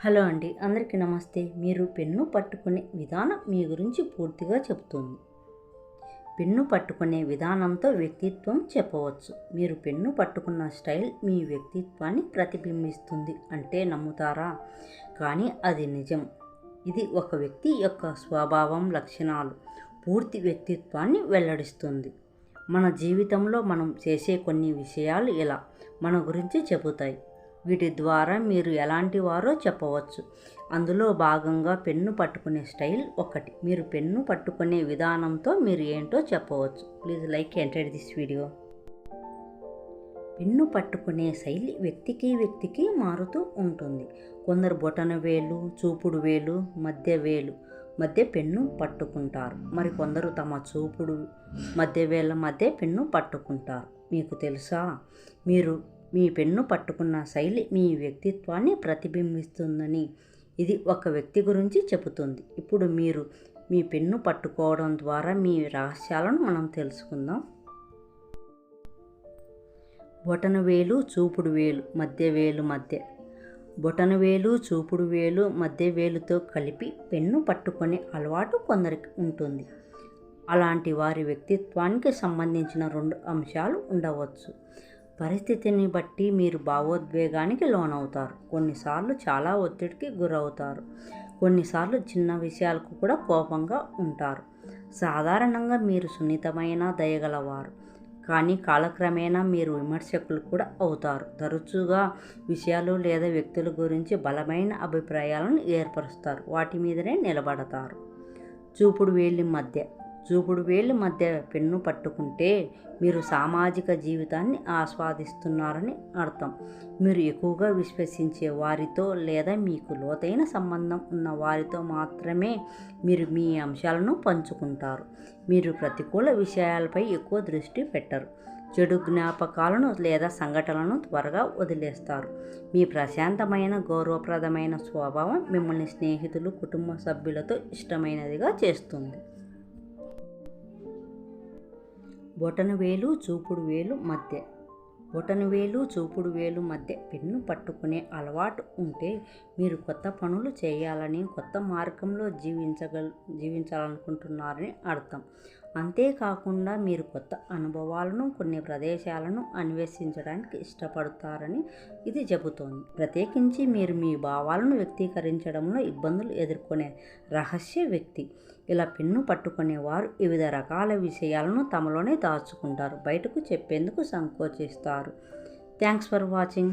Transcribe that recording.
Hello అండి అందరికీ నమస్తే. మీరు పెన్ను పట్టుకునే విధానం మీ గురించి పూర్తిగా చెబుతుంది పెన్ను పట్టుకునే విధానంతో వ్యక్తిత్వం చెప్పవచ్చు. మీరు పెన్ను పట్టుకున్న స్టైల్ మీ వ్యక్తిత్వాన్ని ప్రతిబింబిస్తుంది అంటే నమ్ముతారా? కానీ అది నిజం. ఇది ఒక వ్యక్తి యొక్క స్వభావం లక్షణాలు పూర్తి వ్యక్తిత్వాన్ని వెల్లడిస్తుంది. మన జీవితంలో మనం చేసే కొన్ని విషయాలు ఇలా మన గురించి చెబుతాయి. వీటి ద్వారా మీరు ఎలాంటి వారో చెప్పవచ్చు. అందులో భాగంగా పెన్ను పట్టుకునే స్టైల్ ఒకటి. మీరు పెన్ను పట్టుకునే విధానంతో మీరు ఏంటో చెప్పవచ్చు. Please like enter this video. Pen పట్టుకునే శైలి వ్యక్తికి వ్యక్తికి మారుతూ ఉంటుంది. కొందరు బొటన వేలు చూపుడు వేలు మధ్య వేలు మధ్య పెన్ను పట్టుకుంటారు. మరి కొందరు తమ చూపుడు మధ్య వేళ్ళ మధ్య పెన్ను పట్టుకుంటారు. మీకు తెలుసా? మీరు మీ పెన్ను పట్టుకున్న శైలి మీ వ్యక్తిత్వాన్ని ప్రతిబింబిస్తుందని ఇది ఒక వ్యక్తి గురించి చెబుతుంది. ఇప్పుడు మీరు మీ పెన్ను పట్టుకోవడం ద్వారా మీ రహస్యాలను మనం తెలుసుకుందాం. బొటన వేలు చూపుడు వేలు మధ్య వేలు మధ్య. బొటన వేలు చూపుడు వేలు మధ్య వేలుతో కలిపి పెన్ను పట్టుకునే అలవాటు కొందరికి ఉంటుంది. అలాంటి వారి వ్యక్తిత్వానికి సంబంధించిన రెండు అంశాలు ఉండవచ్చు. పరిస్థితిని బట్టి మీరు భావోద్వేగానికి లోనవుతారు. కొన్నిసార్లు చాలా ఒత్తిడికి గురవుతారు. కొన్నిసార్లు చిన్న విషయాలకు కూడా కోపంగా ఉంటారు. సాధారణంగా మీరు సున్నితమైన దయగలవారు. కానీ కాలక్రమేణా మీరు విమర్శకులు కూడా అవుతారు. తరచుగా విషయాలు లేదా వ్యక్తుల గురించి బలమైన అభిప్రాయాలను ఏర్పరుస్తారు. వాటి మీదనే నిలబడతారు. చూపుడు వేలి మధ్య చూపుడు వేలి మధ్య పెన్ను పట్టుకుంటే మీరు సామాజిక జీవితాన్ని ఆస్వాదిస్తున్నారని అర్థం. మీరు ఎక్కువగా విశ్వసించే వారితో లేదా మీకు లోతైన సంబంధం ఉన్న వారితో మాత్రమే మీరు మీ అంశాలను పంచుకుంటారు. మీరు ప్రతికూల విషయాలపై ఎక్కువ దృష్టి పెట్టరు. చెడు జ్ఞాపకాలను లేదా సంఘటనలను త్వరగా వదిలేస్తారు. మీ ప్రశాంతమైన గౌరవప్రదమైన స్వభావం మిమ్మల్ని స్నేహితులు కుటుంబ సభ్యులతో ఇష్టమైనదిగా చేస్తుంది. బొటన వేలు చూపుడు వేలు మధ్య. బొటన వేలు చూపుడు వేలు మధ్య పెన్ను పట్టుకునే అలవాటు ఉంటే మీరు కొత్త పనులు చేయాలని కొత్త మార్గంలో జీవించగల జీవించాలనుకుంటున్నారని అర్థం. అంతేకాకుండా మీరు కొత్త అనుభవాలను కొన్ని ప్రదేశాలను అన్వేషించడానికి ఇష్టపడతారని ఇది చెబుతోంది. ప్రత్యేకించి మీరు మీ భావాలను వ్యక్తీకరించడంలో ఇబ్బందులు ఎదుర్కొనే రహస్య వ్యక్తి. ఇలా పెన్ను పట్టుకునేవారు వివిధ రకాల విషయాలను తమలోనే దాచుకుంటారు. బయటకు చెప్పేందుకు సంకోచిస్తారు. Thanks for watching.